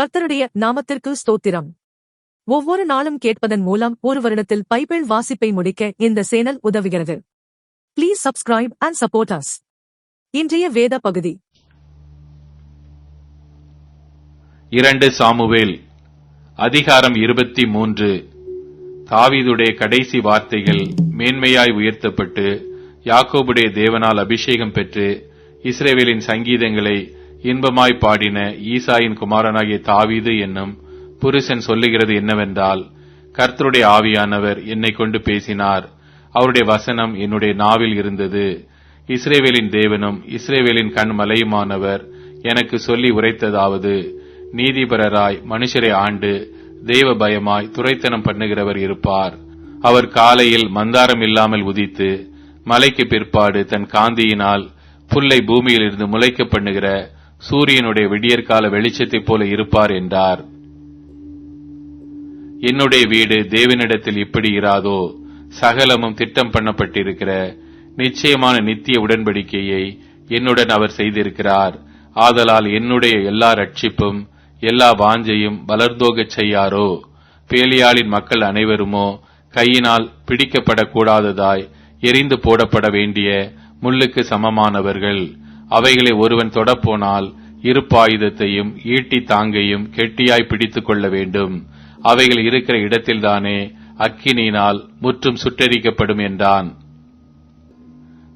கர்த்தருடைய நாமத்திற்கு ஸ்தோத்திரம். ஒவ்வொரு நாளும் கேட்பதன் மூலம் ஒரு வருடத்தில் பைபிள் வாசிப்பை முடிக்க இந்த சேனல் உதவுகிறது. Please subscribe and support us இன்றைய வேத பகுதி. இரண்டு சாமுவேல் அதிகாரம் இருபத்தி மூன்று. தாவீதுடைய கடைசி வார்த்தைகள் மேன்மையாய் உயர்த்தப்பட்டு யாக்கோபுடைய தேவனால் அபிஷேகம் பெற்று இஸ்ரேவேலின் சங்கீதங்களை இன்பமாய் பாடின ஈசாயின் குமாரனாகிய தாவீது என்னும் புருஷன் சொல்லுகிறது என்னவென்றால் கர்த்தருடைய ஆவியானவர் என்னை கொண்டு பேசினார். அவருடைய வசனம் என்னுடைய நாவில் இருந்தது. இஸ்ரேவேலின் தேவனும் இஸ்ரேவேலின் கண் மலையுமானவர் எனக்கு சொல்லி உரைத்ததாவது நீதிபரராய் மனுஷரை ஆண்டு தெய்வ பயமாய் துரைத்தனம் பண்ணுகிறவர் இருப்பார். அவர் காலையில் மந்தாரம் இல்லாமல் உதித்து மலைக்கு பிற்பாடு தன் காந்தியினால் புல்லை பூமியிலிருந்து முளைக்க பண்ணுகிற சூரியனுடைய விடியற்கால வெளிச்சத்தைப் போல இருப்பார் என்றார். என்னுடைய வீடு தேவனிடத்தில் இப்படி இராதோ? சகலமும் திட்டம் பண்ணப்பட்டிருக்கிற நிச்சயமான நித்திய உடன்படிக்கையை என்னுடன் அவர் செய்திருக்கிறார். ஆதலால் என்னுடைய எல்லா ரட்சிப்பும் எல்லா வாஞ்சையும் வளர்ந்தோகச் செய்யாரோ? பேலியாளின் மக்கள் அனைவருமோ கையினால் பிடிக்கப்படக்கூடாததாய் எரிந்து போடப்பட வேண்டிய முள்ளுக்கு சமமானவர்கள். அவைகளை ஒருவன் தொடப்போனால் இருப்பாயுதத்தையும் ஈட்டி தாங்கையும் கெட்டியாய் பிடித்துக் கொள்ள வேண்டும். அவைகள் இருக்கிற இடத்தில்தானே அக்கினியினால் முற்றும் சுட்டரிக்கப்படும் என்றான்.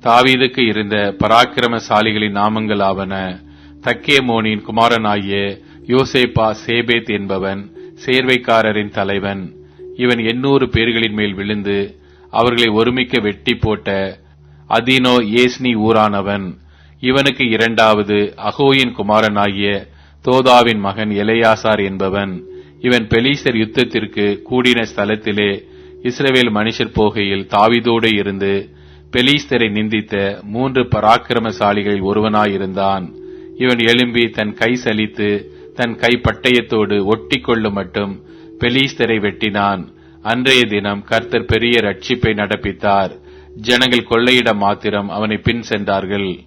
தாவீதுக்கு இருந்த பராக்கிரமசாலிகளின் நாமங்களாவன தக்கேமோனின் குமாரனாகிய யோசேப்பா சேபேத் என்பவன் சேர்வைக்காரரின் தலைவன். இவன் எண்ணூறு பேர்களின் மேல் விழுந்து அவர்களை ஒருமிக்க வெட்டி போட்ட அதினோ ஏஸ்னி ஊரானவன். இவனுக்கு இரண்டாவது அகோயின் குமாரனாகிய தோதாவின் மகன் எலையாசார் என்பவன். இவன் பெலீசர் யுத்தத்திற்கு கூடின ஸ்தலத்திலே இஸ்ரவேல் மனுஷர் போகையில் தாவிதோடு இருந்து பெலீஸ்தரை நிந்தித்த மூன்று பராக்கிரமசாலிகளில் ஒருவனாயிருந்தான். இவன் எழும்பி தன் கை சலித்து தன் கை பட்டயத்தோடு ஒட்டி கொள்ளும் மட்டும் பெலீஸ்தரை வெட்டினான். அன்றைய தினம் கர்த்தர் பெரிய ரட்சிப்பை நடப்பித்தார். ஜனங்கள் கொள்ளையிட மாத்திரம் அவனை பின் சென்றார்கள்.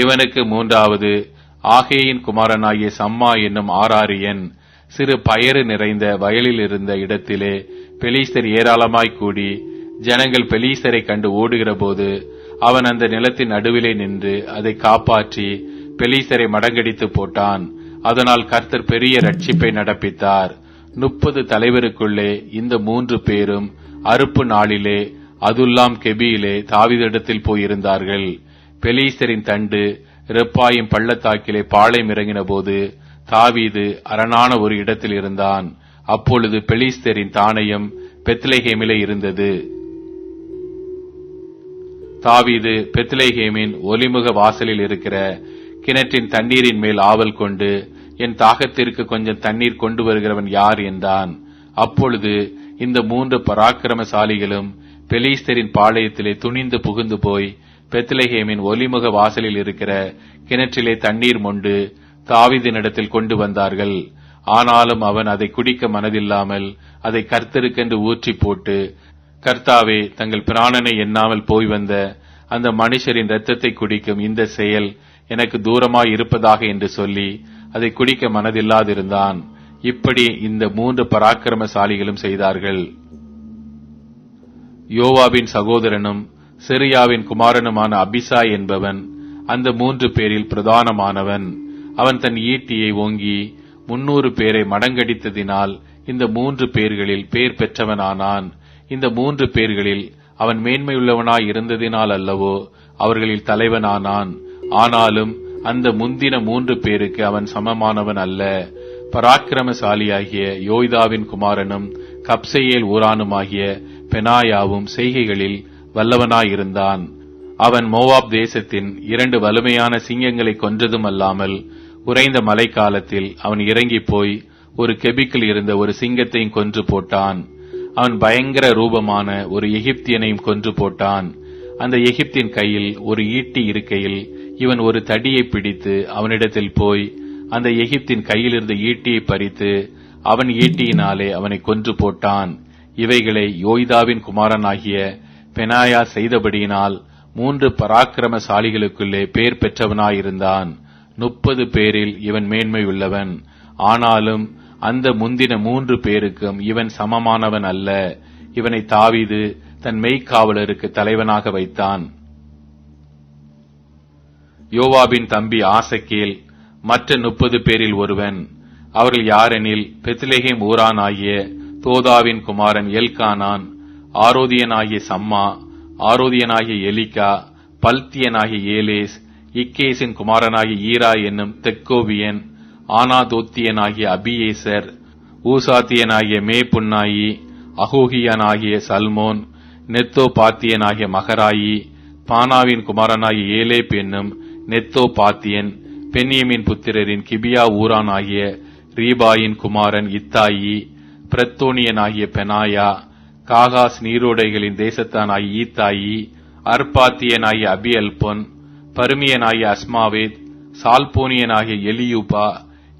இவனுக்கு மூன்றாவது ஆகேயின் குமாரனாகிய சம்மா என்னும் ஆராரியன் சிறு பயறு நிறைந்த வயலில் இருந்த இடத்திலே பெலீஸ்தர் ஏராளமாய் கூடி ஜனங்கள் பெலீஸ்தரை கண்டு ஓடுகிறபோது அவன் அந்த நிலத்தின் நடுவிலே நின்று அதை காப்பாற்றி பெலீஸ்தரை மடங்கடித்து போட்டான். அதனால் கர்த்தர் பெரிய ரட்சிப்பை நடப்பித்தார். முப்பது தலைவருக்குள்ளே இந்த மூன்று பேரும் அறுப்பு நாளிலே அதுல்லாம் கெபியிலே தாவிதிடத்தில் போயிருந்தார்கள். பெலீஸ்தரின் தண்டு ரெப்பாயும் பள்ளத்தாக்கிலே பாளையம் இறங்கின போது தாவீது அரணான ஒரு இடத்தில் இருந்தான். அப்பொழுது பெலிஸ்தரின் தானயம் பெத்லேஹேமிலே இருந்தது. தாவீது பெத்லேஹேமின் ஒலிமுக வாசலில் இருக்கிற கிணற்றின் தண்ணீரின் மேல் ஆவல் கொண்டு என் தாகத்திற்கு கொஞ்சம் தண்ணீர் கொண்டு வருகிறவன் யார்? என்றான். அப்பொழுது இந்த மூன்று பராக்கிரமசாலிகளும் பெலிஸ்தரின் பாளையத்திலே துணிந்து புகுந்து போய் பெத்லஹேமின் ஒலிமுக வாசலில் இருக்கிற கிணற்றிலே தண்ணீர் மொண்டு தாவிதினிடத்தில் கொண்டு வந்தார்கள். ஆனாலும் அவன் அதை குடிக்க மனதில்லாமல் அதை கர்த்தருக்கென்று ஊற்றி போட்டு கர்த்தாவே தங்கள் பிராணனை எண்ணாமல் போய் வந்த அந்த மனுஷரின் ரத்தத்தை குடிக்கும் இந்த செயல் எனக்கு தூரமாய் இருப்பதாக என்று சொல்லி அதை குடிக்க மனதில்லாதிருந்தான். இப்படி இந்த மூன்று பராக்கிரமசாலிகளும் செய்தார்கள். யோவாவின் சகோதரனும் சிரியாவின் குமாரனுமான அபிசாய் என்பவன் அந்த மூன்று பேரில் பிரதானமானவன். அவன் தன் ஈட்டியை ஓங்கி முன்னூறு பேரை மடங்கடித்ததினால் இந்த மூன்று பேர்களில் பேர் பெற்றவனானான். இந்த மூன்று பேர்களில் அவன் மேன்மையுள்ளவனாய் இருந்ததினால் அல்லவோ அவர்களில் தலைவனானான். ஆனாலும் அந்த முந்தின மூன்று பேருக்கு அவன் சமமானவன் அல்ல. பராக்கிரமசாலியாகிய யோய்தாவின் குமாரனும் கப்சையேல் ஊரானுமாகிய பெனாயாவும் செய்கைகளில் வல்லவனாயிருந்தான். அவன் மோவாப் தேசத்தின் இரண்டு வலிமையான சிங்கங்களை கொன்றதும் அல்லாமல் உறைந்த மழைக்காலத்தில் அவன் இறங்கி போய் ஒரு கெபிக்கில் இருந்த ஒரு சிங்கத்தையும் கொன்று போட்டான். அவன் பயங்கர ரூபமான ஒரு எகிப்தியனையும் கொன்று போட்டான். அந்த எகிப்தின் கையில் ஒரு ஈட்டி இருக்கையில் இவன் ஒரு தடியை பிடித்து அவனிடத்தில் போய் அந்த எகிப்தின் கையில் இருந்த ஈட்டியை பறித்து அவன் ஈட்டியினாலே அவனை கொன்று போட்டான். இவைகளை யோய்தாவின் குமாரனாகிய பெனாயா செய்தபடியினால் மூன்று பராக்கிரமசாலிகளுக்குள்ளே பேர் பெற்றவனாயிருந்தான். முப்பது பேரில் இவன் மேன்மை உள்ளவன் ஆனாலும் அந்த முந்தின மூன்று பேருக்கும் இவன் சமமானவன் அல்ல. இவனை தாவிது தன் மெய்க்காவலருக்கு தலைவனாக வைத்தான். யோவாபின் தம்பி ஆசக்கேல் மற்ற முப்பது பேரில் ஒருவன். அவர்கள் யாரெனில் பெத்லேஹேம் ஊரானாகிய தோதாவின் குமாரன் எல்கானான் ஆரோதியனாகிய சம்மா ஆரோதியனாகிய எலிகா பல்தியனாகிய ஏலேஸ் இக்கேசின் குமாரனாகிய ஈரா என்னும் தெக்கோவியன் ஆனாதோத்தியனாகிய அபியேசர் ஊசாத்தியனாகிய மே புன்னாயி அகோகியனாகிய சல்மோன் நெத்தோ பாத்தியனாகிய மகராயி பானாவின் குமாரனாகிய ஏலேப் என்னும் நெத்தோ பாத்தியன் பென்னியமின் புத்திரரின் கிபியா ஊரானாகிய ரீபாயின் குமாரன் இத்தாயி பிரத்தோனியனாகிய பெனாயா காகாஸ் நீரோடைகளின் தேசத்தானாகிய ஈத்தாயி அர்பாத்தியனாகிய அபியல்பொன் பருமியனாகிய அஸ்மாவேத் சால்போனியனாகிய எலியூபா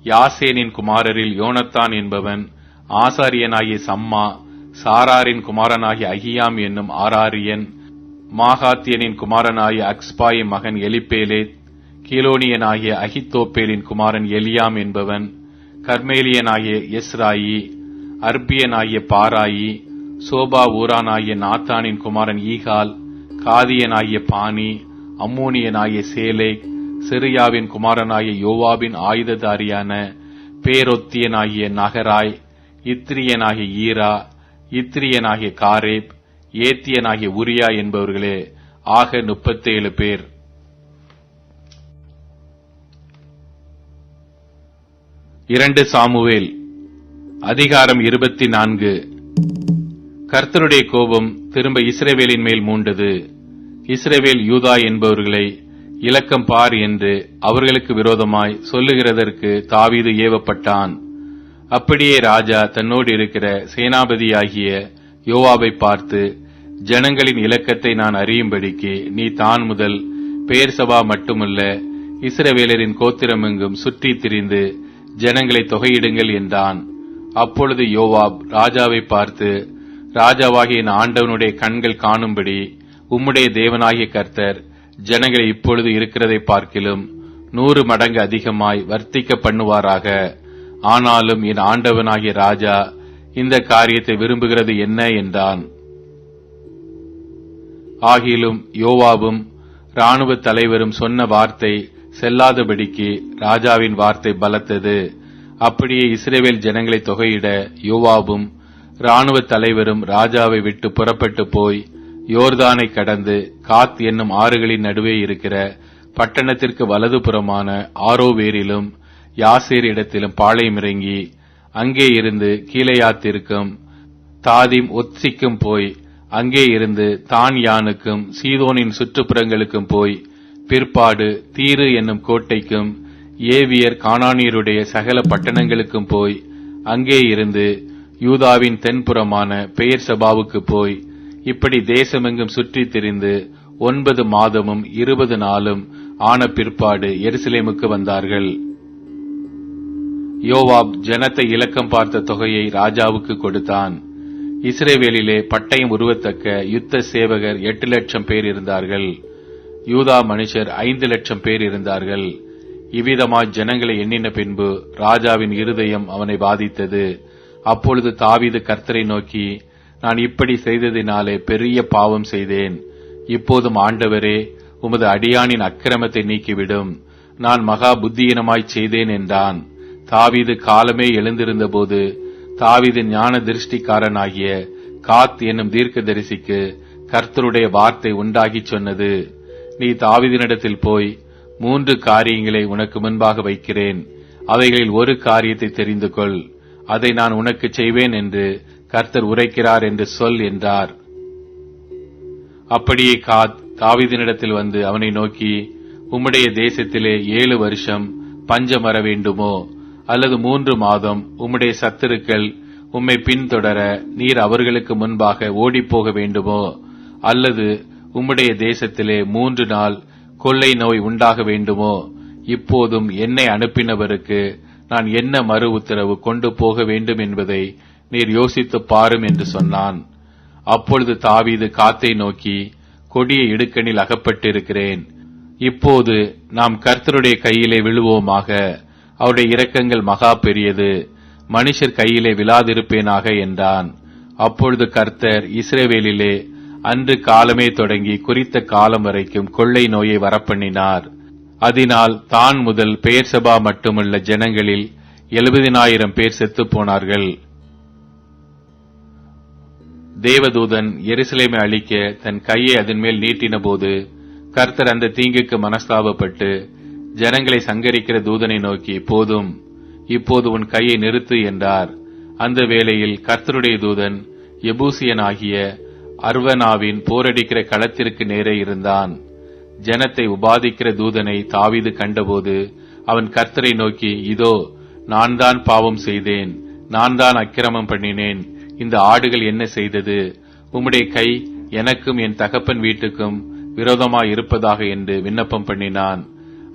யாசேனின் குமாரரில் யோனத்தான் என்பவன் ஆசாரியனாகிய சம்மா சாராரின் குமாரனாகிய அகியாம் என்னும் ஆராரியன் மாகாத்தியனின் குமாரனாகிய அக்ஸ்பாயின் மகன் எலிப்பேலேத் கீலோனியனாகிய அகித்தோப்பேலின் குமாரன் எலியாம் என்பவன் கர்மேலியனாகிய எஸ்ராயி அர்பியனாகிய பாராயி சோபா ஊரானாகிய நாத்தானின் குமாரன் ஈகால் காதியனாகிய பானி அம்மோனியனாகிய சேலேக் சிரியாவின் குமாரனாகிய யோவாவின் ஆயுததாரியான பேரொத்தியனாகிய நகராய் இத்திரியனாகிய ஈரா இத்திரியனாகிய காரேப் ஏத்தியனாகிய உரியா என்பவர்களே ஆக முப்பத்தேழு பேர். இரண்டு சாமுவேல் அதிகாரம் இருபத்தி நான்கு. கர்த்தருடைய கோபம் திரும்ப இஸ்ரேவேலின் மேல் மூண்டது. இஸ்ரேவேல் யூதா என்பவர்களை இலக்கம் பார் என்று அவர்களுக்கு விரோதமாய் சொல்லுகிறதற்கு தாவீது ஏவப்பட்டான். அப்படியே ராஜா தன்னோடு இருக்கிற சேனாபதியாகிய யோவாவை பார்த்து ஜனங்களின் இலக்கத்தை நான் அறியும்படிக்கு நீ தான் முதல் பெயர் சபா மட்டுமல்ல இஸ்ரவேலரின் கோத்திரமெங்கும் சுற்றி திரிந்து ஜனங்களை தொகையிடுங்கள் என்றான். அப்பொழுது யோவாப் ராஜாவை பார்த்து ராஜாவாகிய என் ஆண்டவனுடைய கண்கள் காணும்படி உம்முடைய தேவனாகிய கர்த்தர் ஜனங்களை இப்பொழுது இருக்கிறதை பார்க்கிலும் நூறு மடங்கு அதிகமாய் வர்த்திக்க பண்ணுவாராக. ஆனாலும் என் ஆண்டவனாகிய ராஜா இந்த காரியத்தை விரும்புகிறது என்ன என்றான். ஆகிலும் யோவாவும் ராணுவ தலைவரும் சொன்ன வார்த்தை செல்லாதபடிக்கு ராஜாவின் வார்த்தை பலத்தது. அப்படியே இஸ்ரேவேல் ஜனங்களை தொகையிட யோவாவும் ராணுவ தலைவரும் ராஜாவை விட்டு புறப்பட்டு போய் யோர்தானை கடந்து காத் என்னும் ஆறுகளின் நடுவே இருக்கிற பட்டணத்திற்கு வலதுபுறமான ஆரோவேரிலும் யாசேர் இடத்திலும் பாளையம் இறங்கி அங்கே இருந்து கீழையாத்திற்கும் தாதிம் ஒத்சிக்கும் போய் அங்கே இருந்து தான் யானுக்கும் சீதோனின் சுற்றுப்புறங்களுக்கும் போய் பிற்பாடு தீரு என்னும் கோட்டைக்கும் ஏவியர் காணானியருடைய சகல பட்டணங்களுக்கும் போய் அங்கே இருந்து யூதாவின் தென்புறமான பெயர் சபாவுக்கு போய் இப்படி தேசமெங்கும் சுற்றித் திரிந்து ஒன்பது மாதமும் இருபது நாளும் ஆன பிற்பாடு எருசலேமுக்கு வந்தார்கள். யோவாப் ஜனத்தை இலக்கம் பார்த்த தொகையை ராஜாவுக்கு கொடுத்தான். இஸ்ரேவேலிலே பட்டயம் உருவத்தக்க யுத்த சேவகர் எட்டு லட்சம் பேர் இருந்தார்கள். யூதா மனுஷர் ஐந்து லட்சம் பேர் இருந்தார்கள். இவ்விதமாய் ஜனங்களை எண்ணின பின்பு ராஜாவின் இருதயம் அவனை பாதித்தது. அப்பொழுது தாவீது கர்த்தரை நோக்கி நான் இப்படி செய்ததினாலே பெரிய பாவம் செய்தேன். இப்போதும் ஆண்டவரே உமது அடியானின் அக்கிரமத்தை நீக்கிவிடும். நான் மகா புத்தியினமாய் செய்தேன் என்றான். தாவீது காலமே எழுந்திருந்தபோது தாவீது ஞான திருஷ்டிக்காரனாகிய காத் என்னும் தீர்க்கதரிசிக்கு கர்த்தருடைய வார்த்தை உண்டாகிச் சொன்னது. நீ தாவீதினிடத்தில் போய் மூன்று காரியங்களை உனக்கு முன்பாக வைக்கிறேன். அவைகளில் ஒரு காரியத்தை தெரிந்து கொள். அதை நான் உனக்கு செய்வேன் என்று கர்த்தர் உரைக்கிறார் என்று சொல் என்றார். அப்படியே காத் தாவிதனிடத்தில் வந்து அவனை நோக்கி உம்முடைய தேசத்திலே ஏழு வருஷம் பஞ்சம் வர வேண்டுமோ? அல்லது மூன்று மாதம் உம்முடைய சத்துருக்கள் உம்மை பின்தொடர நீர் அவர்களுக்கு முன்பாக ஓடிப்போக வேண்டுமோ? அல்லது உம்முடைய தேசத்திலே மூன்று நாள் கொள்ளை நோய் உண்டாக வேண்டுமோ? இப்போதும் என்னை அனுப்பினவருக்கு நான் என்ன மறு உத்தரவு கொண்டு போக வேண்டும் என்பதை நீர் யோசித்துப் பாரும் என்று சொன்னான். அப்பொழுது தாவீது காத்தை நோக்கி கொடிய இடுக்கணில் அகப்பட்டிருக்கிறேன். இப்போது நாம் கர்த்தருடைய கையிலே விழுவோமாக. அவருடைய இரக்கங்கள் மகா பெரியது. மனுஷர் கையிலே விழாதிருப்பேனாக என்றான். அப்பொழுது கர்த்தர் இஸ்ரேவேலிலே அன்று காலமே தொடங்கி குறித்த காலம் வரைக்கும் கொள்ளை நோயை வரப்பண்ணினார். அதனால் தான் முதல் பெயர் சபா மட்டுமல்ல ஜனங்களில் எழுபதினாயிரம் பேர் செத்துப் போனார்கள். தேவதூதன் எருசலேமை அழிக்க தன் கையை அதன் மேல் நீட்டினபோது கர்த்தர் அந்த தீங்குக்கு மனஸ்தாபப்பட்டு ஜனங்களை சங்கரிக்கிற தூதனை நோக்கி போதும் இப்போது உன் கையை நிறுத்து என்றார். அந்த வேளையில் கர்த்தருடைய தூதன் எபூசியனாகிய அர்வனாவின் போரடிக்கிற களத்திற்கு நேரே இருந்தான். ஜனத்தை உபாதிக்கிற தூதனை தாவிது கண்டபோது அவன் கர்த்தரை நோக்கி இதோ நான் தான் பாவம் செய்தேன் நான் தான் அக்கிரமம் பண்ணினேன். இந்த ஆடுகள் என்ன செய்தது? உம்முடைய கை எனக்கும் என் தகப்பன் வீட்டுக்கும் விரோதமாய் இருப்பதாக என்று விண்ணப்பம் பண்ணினான்.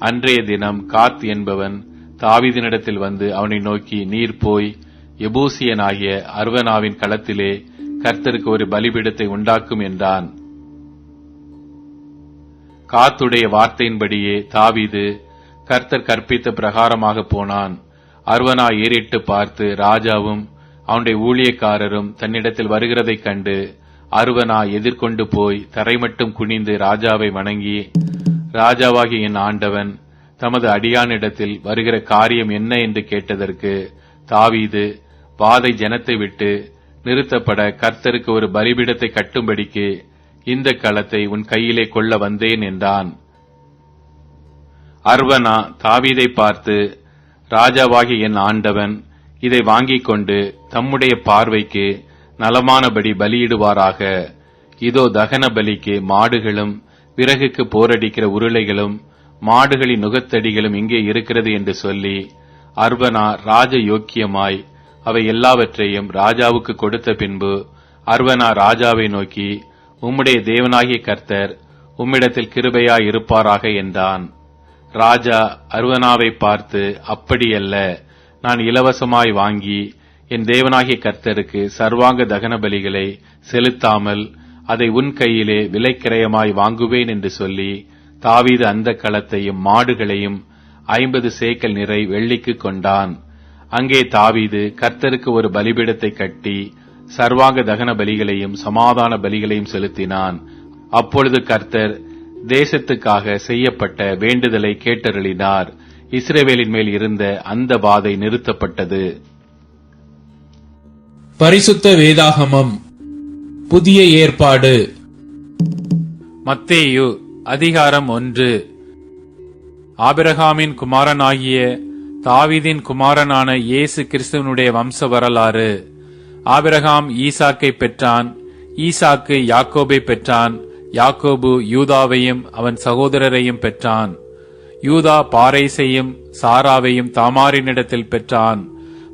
அன்றைய தினம் காத் என்பவன் தாவீதினிடத்தில் வந்து அவனை நோக்கி நீர் போய் எபூசியனாகிய அர்வனாவின் களத்திலே கர்த்தருக்கு ஒரு பலிபீடத்தை உண்டாக்கும் என்றான். காத்துடைய வார்த்தையின்படியே தாவீது கர்த்தர் கற்பித்த பிரகாரமாக போனான். அர்வனா ஏறிட்டு பார்த்து ராஜாவும் அவனுடைய ஊழியக்காரரும் தன்னிடத்தில் வருகிறதைக் கண்டு அருவனா எதிர்கொண்டு போய் தரைமட்டும் குனிந்து ராஜாவை வணங்கி ராஜாவாகிய என் ஆண்டவன் தமது அடியானிடத்தில் வருகிற காரியம் என்ன? என்று கேட்டதற்கு தாவீது பாதை ஜனத்தை விட்டு நிறுத்தப்பட கர்த்தருக்கு ஒரு பலிபீடத்தை கட்டும்படிக்கு இந்த களத்தை உன் கையிலே கொள்ள வந்தேன் என்றான். அர்வனா தாவீதை பார்த்து ராஜாவாகி என் ஆண்டவன் இதை வாங்கிக் கொண்டு தம்முடைய பார்வைக்கு நலமானபடி பலியிடுவாராக. இதோ தகன பலிக்கு மாடுகளும் விறகுக்கு போரடிக்கிற உருளைகளும் மாடுகளின் நுகத்தடிகளும் இங்கே இருக்கிறது என்று சொல்லி அர்வனா ராஜ யோக்கியமாய் அவை எல்லாவற்றையும் ராஜாவுக்கு கொடுத்த பின்பு அர்வனா ராஜாவை நோக்கி உம்முடைய தேவனாகிய கர்த்தர் உம்மிடத்தில் கிருபையாய் இருப்பாராக என்றான். ராஜா அருவனாவை பார்த்து அப்படியல்ல நான் இலவசமாய் வாங்கி என் தேவனாகிய கர்த்தருக்கு சர்வாங்க தகன பலிகளை செலுத்தாமல் அதை உன் கையிலே விலைக்கிரயமாய் வாங்குவேன் என்று சொல்லி தாவீது அந்த களத்தையும் மாடுகளையும் ஐம்பது சேக்கல் நிறை வெள்ளிக்கு கொண்டான். அங்கே தாவீது கர்த்தருக்கு ஒரு பலிபீடத்தை கட்டி சர்வாங்க தகன பலிகளையும் சமாதான பலிகளையும் செலுத்தினான். அப்பொழுது கர்த்தர் தேசத்துக்காக செய்யப்பட்ட வேண்டுதலை கேட்டருளினார். இஸ்ரேவேலின் மேல் இருந்த அந்த வாதை நிறுத்தப்பட்டது. பரிசுத்த வேதாகமம். புதிய ஏற்பாடு. மத்தேயு அதிகாரம் ஒன்று. ஆபிரகாமின் குமாரனாகிய தாவீதின் குமாரனான இயேசு கிறிஸ்துவனுடைய வம்ச வரலாறு. ஆபிரகாம் ஈசாக்கை பெற்றான் ஈசாக்கு யாக்கோபை பெற்றான் யாக்கோபு யூதாவையும் அவன் சகோதரரையும் பெற்றான். யூதா பாரேசையும் சாராவையும் தாமாரினிடத்தில் பெற்றான்.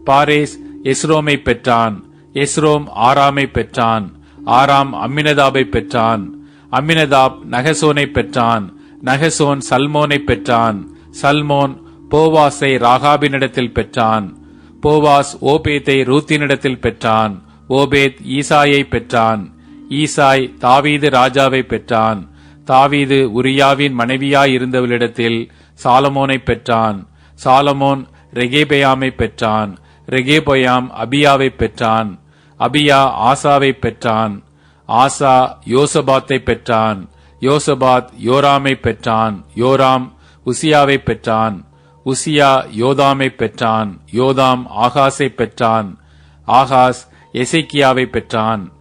பாரேஸ் எஸ்ரோமை பெற்றான் எஸ்ரோம் ஆராமை பெற்றான் ஆராம் அம்மினதாபை பெற்றான். அம்மினதாப் நகசோனை பெற்றான் நகசோன் சல்மோனை பெற்றான். சல்மோன் போவாசை ராகாபினிடத்தில் பெற்றான். போவாஸ் ஓபேத்தை ரூத்தினிடத்தில் பெற்றான். ஓபேத் ஈசாயை பெற்றான். ஈசாய் தாவீது ராஜாவை பெற்றான். தாவீது உரியாவின் மனைவியாயிருந்தவளிடத்தில் சாலமோனை பெற்றான். சாலமோன் ரெகேபயாமை பெற்றான். ரெகேபயாம் அபியாவை பெற்றான். அபியா ஆசாவை பெற்றான். ஆசா யோசபாத்தை பெற்றான். யோசபாத் யோராமை பெற்றான். யோராம் உசியாவை பெற்றான். உசியா யோதாமை பெற்றான். யோதாம் ஆகாஸை பெற்றான். ஆகாஸ் எசைக்கியாவை பெற்றான்.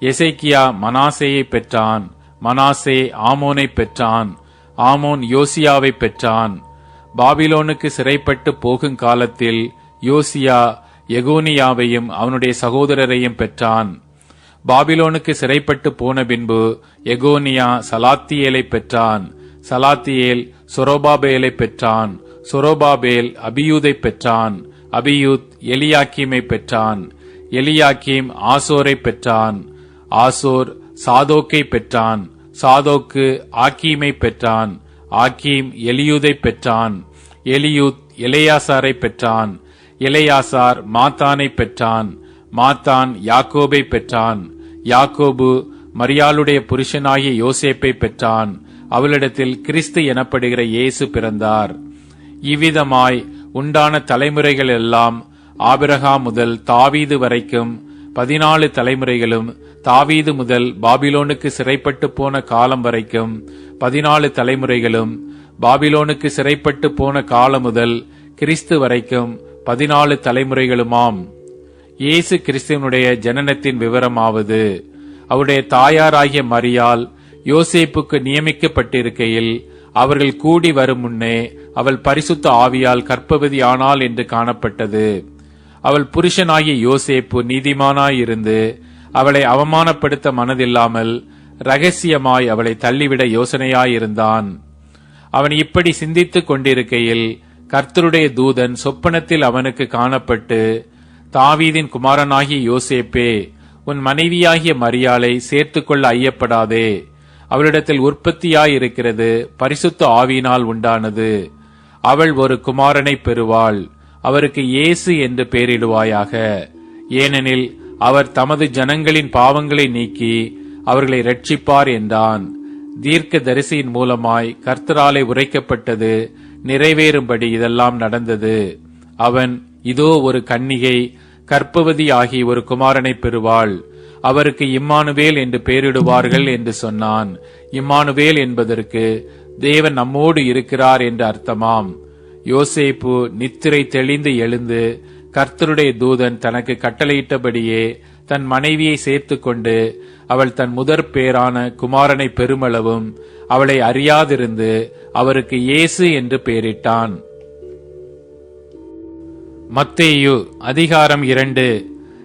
எசைக்கியா மனாசேயை பெற்றான். மனாசே ஆமோனை பெற்றான். ஆமோன் யோசியாவை பெற்றான். பாபிலோனுக்கு சிறைப்பட்டு போகும் காலத்தில் யோசியா எகோனியாவையும் அவனுடைய சகோதரரையும் பெற்றான். பாபிலோனுக்கு சிறைப்பட்டு போன பின்பு எகோனியா சலாத்தியேலை பெற்றான். சலாத்தியேல் சொரோபாபேலை பெற்றான். சொரோபாபேல் அபியூதை பெற்றான். அபியூத் எலியாக்கீமை பெற்றான். எலியாக்கீம் ஆசோரை பெற்றான். ஆசோர் சாதோக்கை பெற்றான். சாதோக்கு ஆக்கீமை பெற்றான். ஆக்கீம் எலியூதை பெற்றான். எலியூத் இளையாசாரை பெற்றான். இளையாசார் மாத்தானை பெற்றான். மாத்தான் யாக்கோபை பெற்றான். யாக்கோபு மரியாளுடைய புருஷனாகிய யோசேப்பை பெற்றான். அவளிடத்தில் கிறிஸ்து எனப்படுகிற இயேசு பிறந்தார். இவ்விதமாய் உண்டான தலைமுறைகள் எல்லாம் ஆபிரகாம் முதல் தாவீது வரைக்கும் பதினாலு தலைமுறைகளும் தாவீது முதல் பாபிலோனுக்கு சிறைப்பட்டு போன காலம் வரைக்கும் பதினாலு தலைமுறைகளும் பாபிலோனுக்கு சிறைப்பட்டு போன காலம் முதல் கிறிஸ்து வரைக்கும் பதினாலு தலைமுறைகளுமாம். இயேசு கிறிஸ்துவனுடைய ஜனனத்தின் விவரமாவது அவருடைய தாயாராகிய மரியால் யோசேப்புக்கு நியமிக்கப்பட்டிருக்கையில் அவர்கள் கூடி வரும் முன்னே அவள் பரிசுத்த ஆவியால் கற்பவதி ஆனாள் என்று காணப்பட்டது. அவள் புருஷனாகிய யோசேப்பு நீதிமானாயிருந்து அவளை அவமானப்படுத்த மனதில்லாமல் ரகசியமாய் அவளை தள்ளிவிட யோசனையாயிருந்தான். அவன் இப்படி சிந்தித்துக் கொண்டிருக்கையில் கர்த்தருடைய தூதன் சொப்பனத்தில் அவனுக்கு காணப்பட்டு தாவீதின் குமாரனாகிய யோசேப்பே உன் மனைவியாகிய மரியாளை சேர்த்துக்கொள்ள ஐயப்படாதே. அவளிடத்தில் உற்பத்தியாயிருக்கிறது பரிசுத்த ஆவியினால் உண்டானது. அவள் ஒரு குமாரனை பெறுவாள். அவருக்கு இயேசு என்று பெயரிடுவாயாக. ஏனெனில் அவர் தமது ஜனங்களின் பாவங்களை நீக்கி அவர்களை ரட்சிப்பார் என்றான். தீர்க்க தரிசியின் மூலமாய் கர்த்தராலே உரைக்கப்பட்டது நிறைவேறும்படி இதெல்லாம் நடந்தது. அவன் இதோ ஒரு கன்னிகை கற்பவதி ஆகி ஒரு குமாரனை பெறுவாள். அவருக்கு இம்மானுவேல் என்று பெயரிடுவார்கள் என்று சொன்னான். இம்மானுவேல் என்பதற்கு தேவன் நம்மோடு இருக்கிறார் என்று அர்த்தமாம். யோசேப்பு நித்திரை தெளிந்து எழுந்து கர்த்தருடைய தூதன் தனக்கு கட்டளையிட்டபடியே தன் மனைவியை சேர்த்துக்கொண்டு அவள் தன் முதற் பேரான குமாரனை பெருமளவும் அவளை அறியாதிருந்து அவருக்கு இயேசு என்று பெயரிட்டான். மத்தேயு அதிகாரம் இரண்டு.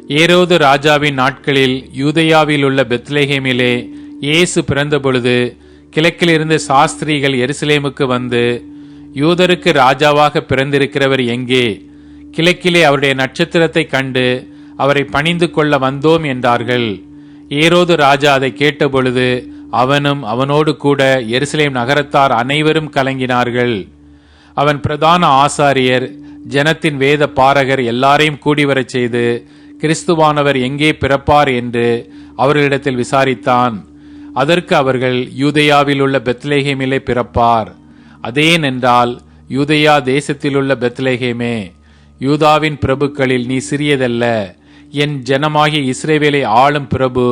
ஏரோது ராஜாவின் நாட்களில் யூதயாவில் உள்ள பெத்லேஹேமிலே இயேசு பிறந்தபொழுது கிழக்கிலிருந்து சாஸ்திரிகள் எருசலேமுக்கு வந்து யூதருக்கு ராஜாவாக பிறந்திருக்கிறவர் எங்கே? கிழக்கிலே அவருடைய நட்சத்திரத்தை கண்டு அவரை பணிந்து கொள்ள வந்தோம் என்றார்கள். ஏரோது ராஜா அதை கேட்டபொழுது அவனும் அவனோடு கூட எருசலேம் நகரத்தார் அனைவரும் கலங்கினார்கள். அவன் பிரதான ஆசாரியர் ஜனத்தின் வேத பாரகர் எல்லாரையும் கூடி வரச் செய்து கிறிஸ்துவானவர் எங்கே பிறப்பார் என்று அவர்களிடத்தில் விசாரித்தான். அதற்கு அவர்கள் யூதயாவில் உள்ள பெத்லேஹேமிலே பிறப்பார். அதேனென்றால் யூதயா தேசத்திலுள்ள பெத்லேஹேமே யூதாவின் பிரபுக்களில் நீ சிறியதல்ல. என் ஜனமாகிய இஸ்ரேவேலை ஆளும் பிரபு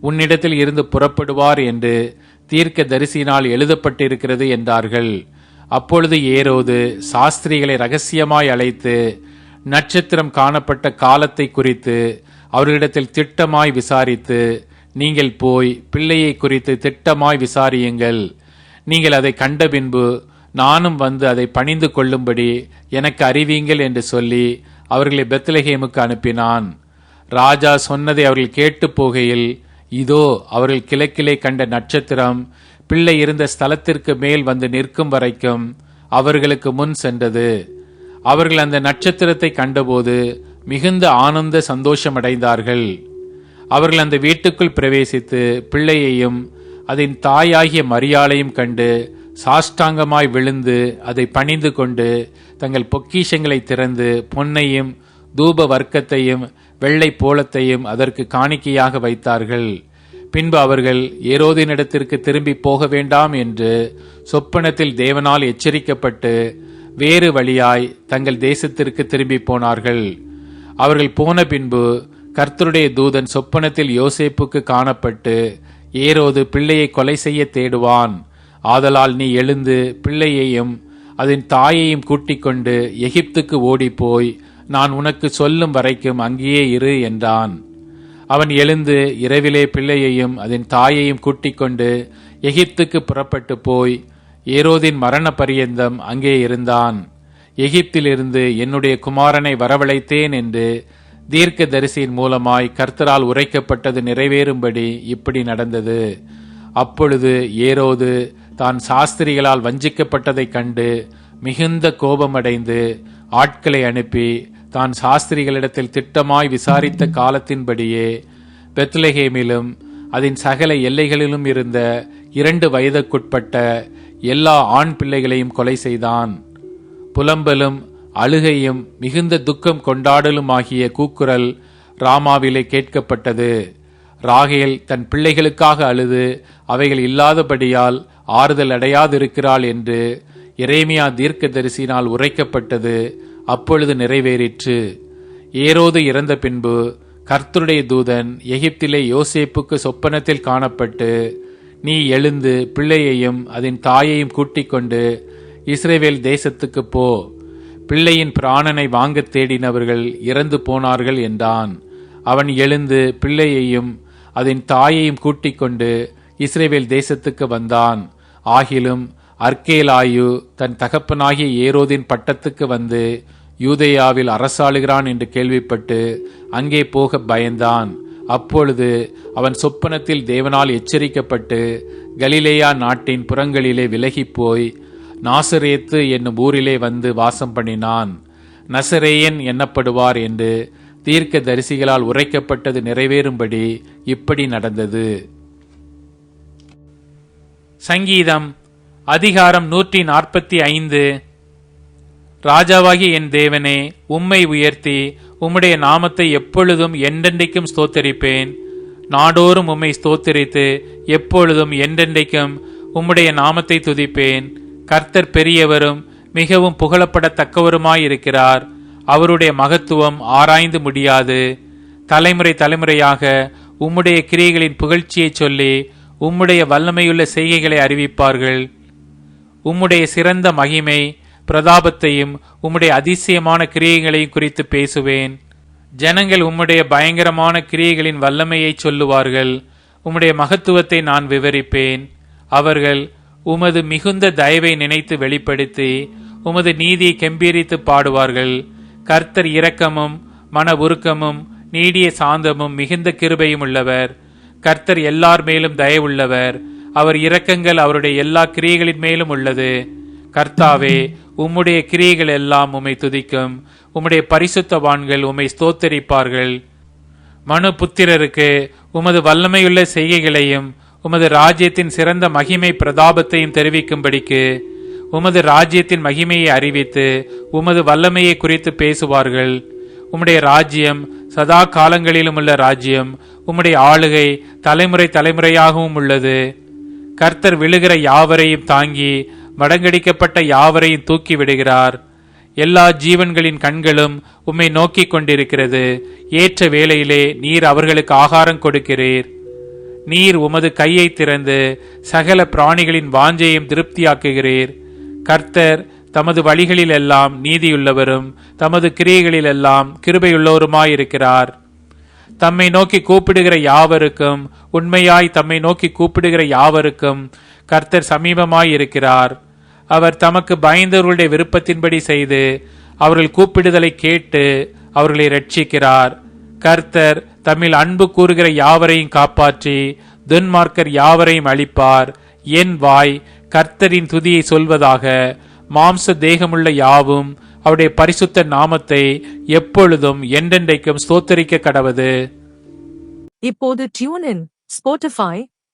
உன்னிடத்தில் இருந்து புறப்படுவார் என்று தீர்க்க தரிசினால் எழுதப்பட்டிருக்கிறது என்றார்கள். அப்பொழுது ஏரோது சாஸ்திரிகளை ரகசியமாய் அழைத்து நட்சத்திரம் காணப்பட்ட காலத்தை குறித்து அவர்களிடத்தில் திட்டமாய் விசாரித்து நீங்கள் போய் பிள்ளையை குறித்து திட்டமாய் விசாரியுங்கள். நீங்கள் அதை கண்ட பின்பு நானும் வந்து அதை பணிந்து கொள்ளும்படி எனக்கு அறிவீங்கள் என்று சொல்லி அவர்களை பெத்லஹேமுக்கு அனுப்பினான். ராஜா சொன்னதை அவர்கள் கேட்டு போகையில் இதோ அவர்கள் கிழக்கிலே கண்ட நட்சத்திரம் பிள்ளை இருந்த ஸ்தலத்திற்கு மேல் வந்து நிற்கும் வரைக்கும் அவர்களுக்கு முன் சென்றது. அவர்கள் அந்த நட்சத்திரத்தை கண்டபோது மிகுந்த ஆனந்த சந்தோஷமடைந்தார்கள். அவர்கள் அந்த வீட்டுக்குள் பிரவேசித்து பிள்ளையையும் அதன் தாயாகிய மரியாளையும் கண்டு சாஷ்டாங்கமாய் விழுந்து அதை பணிந்து கொண்டு தங்கள் பொக்கிஷங்களை திறந்து பொன்னையும் தூப வர்க்கத்தையும் வெள்ளை போலத்தையும் அதற்கு காணிக்கையாக வைத்தார்கள். பின்பு அவர்கள் ஏரோதினிடத்திற்கு திரும்பி போக வேண்டாம் என்று சொப்பனத்தில் தேவனால் எச்சரிக்கப்பட்டு வேறு வழியாய் தங்கள் தேசத்திற்கு திரும்பி போனார்கள். அவர்கள் போன பின்பு கர்த்தருடைய தூதன் சொப்பனத்தில் யோசேப்புக்கு காணப்பட்டு ஏரோது பிள்ளையை கொலை செய்ய தேடுவான். ஆதலால் நீ எழுந்து பிள்ளையையும் அதன் தாயையும் கூட்டிக் கொண்டு எகிப்துக்கு ஓடிப்போய் நான் உனக்கு சொல்லும் வரைக்கும் அங்கேயே இரு என்றான். அவன் எழுந்து இரவிலே பிள்ளையையும் அதன் தாயையும் கூட்டிக் கொண்டு எகிப்துக்கு புறப்பட்டு போய் ஏரோதின் மரண பரியந்தம் அங்கே இருந்தான். எகிப்திலிருந்து என்னுடைய குமாரனை வரவழைத்தேன் என்று தீர்க்க தரிசியின் மூலமாய் கர்த்தரால் உரைக்கப்பட்டது நிறைவேறும்படி இப்படி நடந்தது. அப்பொழுது ஏரோது தான் சாஸ்திரிகளால் வஞ்சிக்கப்பட்டதைக் கண்டு மிகுந்த கோபமடைந்து ஆட்களை அனுப்பி தான் சாஸ்திரிகளிடத்தில் திட்டமாய் விசாரித்த காலத்தின்படியே பெத்லஹேமிலும் அதன் சகல எல்லைகளிலும் இருந்த இரண்டு வயதுக்குட்பட்ட எல்லா ஆண் பிள்ளைகளையும் கொலை செய்தான். புலம்பலும் அழுகையும் மிகுந்த துக்கம் கொண்டாடலும் ஆகிய கூக்குரல் ராமாவிலே கேட்கப்பட்டது. ராகேல் தன் பிள்ளைகளுக்காக அழுது அவைகள் இல்லாதபடியால் ஆறுதல் அடையாதிருக்கிறாள் என்று இறைமையா தீர்க்க தரிசினால் உரைக்கப்பட்டது அப்பொழுது நிறைவேறிற்று. ஏரோது இறந்த பின்பு கர்த்தருடைய தூதன் எகிப்திலே யோசேப்புக்கு சொப்பனத்தில் காணப்பட்டு நீ எழுந்து பிள்ளையையும் அதன் தாயையும் கூட்டிக் கொண்டு இஸ்ரேவேல் தேசத்துக்கு போ. பிள்ளையின் பிராணனை வாங்கத் தேடினவர்கள் இறந்து போனார்கள் என்றான். அவன் எழுந்து பிள்ளையையும் அதன் தாயையும் கூட்டிக் கொண்டு இஸ்ரேவேல் தேசத்துக்கு வந்தான். ஆகிலும் அர்க்கேலாயு தன் தகப்பனாகிய ஏரோதின் பட்டத்துக்கு வந்து யூதேயாவில் அரசாளுகிறான் என்று கேள்விப்பட்டு அங்கே போக பயந்தான். அப்பொழுது அவன் சொப்பனத்தில் தேவனால் எச்சரிக்கப்பட்டு கலிலேயா நாட்டின் புறங்களிலே விலகிப்போய் நாசரேத்து என்னும் ஊரிலே வந்து வாசம் பண்ணினான். நசரேயன் எண்ணப்படுவார் என்று தீர்க்க தரிசிகளால் உரைக்கப்பட்டது நிறைவேறும்படி இப்படி நடந்தது. சங்கீதம் அதிகாரம் நூற்றி நாற்பத்தி ஐந்து ராஜாவாகி என் தேவனே உம்மை உயர்த்தி உம்முடைய நாமத்தை எப்பொழுதும் என்றென்றைக்கும் ஸ்தோத்தரிப்பேன். நாடோறும் உம்மை ஸ்தோத்தரித்து எப்பொழுதும் என்றென்றைக்கும் உம்முடைய நாமத்தை துதிப்பேன். கர்த்தர் பெரியவரும் மிகவும் புகழப்படத்தக்கவருமாயிருக்கிறார். அவருடைய மகத்துவம் ஆராய்ந்து முடியாது. தலைமுறை தலைமுறையாக உம்முடைய கிரியைகளின் புகழ்ச்சியைச் சொல்லி உம்முடைய வல்லமையுள்ள செய்கைகளை அறிவிப்பார்கள். உம்முடைய சிறந்த மகிமை பிரதாபத்தையும் உம்முடைய அதிசயமான கிரியைகளையும் குறித்து பேசுவேன். ஜனங்கள் உம்முடைய பயங்கரமான கிரியைகளின் வல்லமையை சொல்லுவார்கள். உம்முடைய மகத்துவத்தை நான் விவரிப்பேன். அவர்கள் உமது மிகுந்த தயவை நினைத்து வெளிப்படுத்தி உமது நீதியை கெம்பீரித்து பாடுவார்கள். கர்த்தர் இரக்கமும் மன உருக்கமும் நீடிய சாந்தமும் மிகுந்த கிருபையும் உள்ளவர். கர்த்தர் எல்லார் மேலும் தயவுள்ளவர். அவர் இரக்கங்கள் அவருடைய எல்லா கிரியைகளின் மேலும் உள்ளது. கர்த்தாவே உம்முடைய கிரியைகள் எல்லாம் உம்மை துதிக்கும். உம்முடைய பரிசுத்தவான்கள் உம்மை ஸ்தோத்தரிப்பார்கள். மனு புத்திரருக்கு உமது வல்லமையுள்ள செய்கைகளையும் உமது ராஜ்யத்தின் சிறந்த மகிமை பிரதாபத்தையும் தெரிவிக்கும்படிக்கு உமது ராஜ்யத்தின் மகிமையை அறிவித்து உமது வல்லமையை குறித்து பேசுவார்கள். உம்முடைய ராஜ்யம் சதா காலங்களிலும் உள்ள ராஜ்யம். உம்முடைய ஆளுகை தலைமுறை தலைமுறையாகவும் உள்ளது. கர்த்தர் விழுகிற யாவரையும் தாங்கி மடங்கடிக்கப்பட்ட யாவரையும் தூக்கி விடுகிறார். எல்லா ஜீவன்களின் கண்களும் உம்மை நோக்கிக் கொண்டிருக்கிறது. ஏற்ற வேளையிலே நீர் அவர்களுக்கு ஆகாரம் கொடுக்கிறீர். நீர் உமது கையை திறந்து சகல பிராணிகளின் வாஞ்சையும் திருப்தியாக்குகிறீர். கர்த்தர் தமது வழிகளில் எல்லாம் நீதியுள்ளவரும் தமது கிரியைகளில் எல்லாம் கிருபையுள்ளவருமாயிருக்கிறார். தம்மை நோக்கி கூப்பிடுகிற யாவருக்கும் உண்மையாய் தம்மை நோக்கி கூப்பிடுகிற யாவருக்கும் கர்த்தர் சமீபமாயிருக்கிறார். அவர் தமக்கு பயந்தவர்களுடைய விருப்பத்தின்படி செய்து அவர்கள் கூப்பிடுதலை கேட்டு அவர்களை ரட்சிக்கிறார் கர்த்தர் தம்மில் அன்பு கூறுகிற யாவரையும் காப்பாற்றி துன்மார்க்கர் யாவரையும் அளிப்பார் என் வாய் கர்த்தரின் துதியை சொல்வதாக மாம்ச தேகமுள்ள யாவும் அவருடைய பரிசுத்த நாமத்தை எப்பொழுதும் என்றென்றைக்கும் ஸ்தோத்தரிக்க கடவது. இப்போது tune in Spotify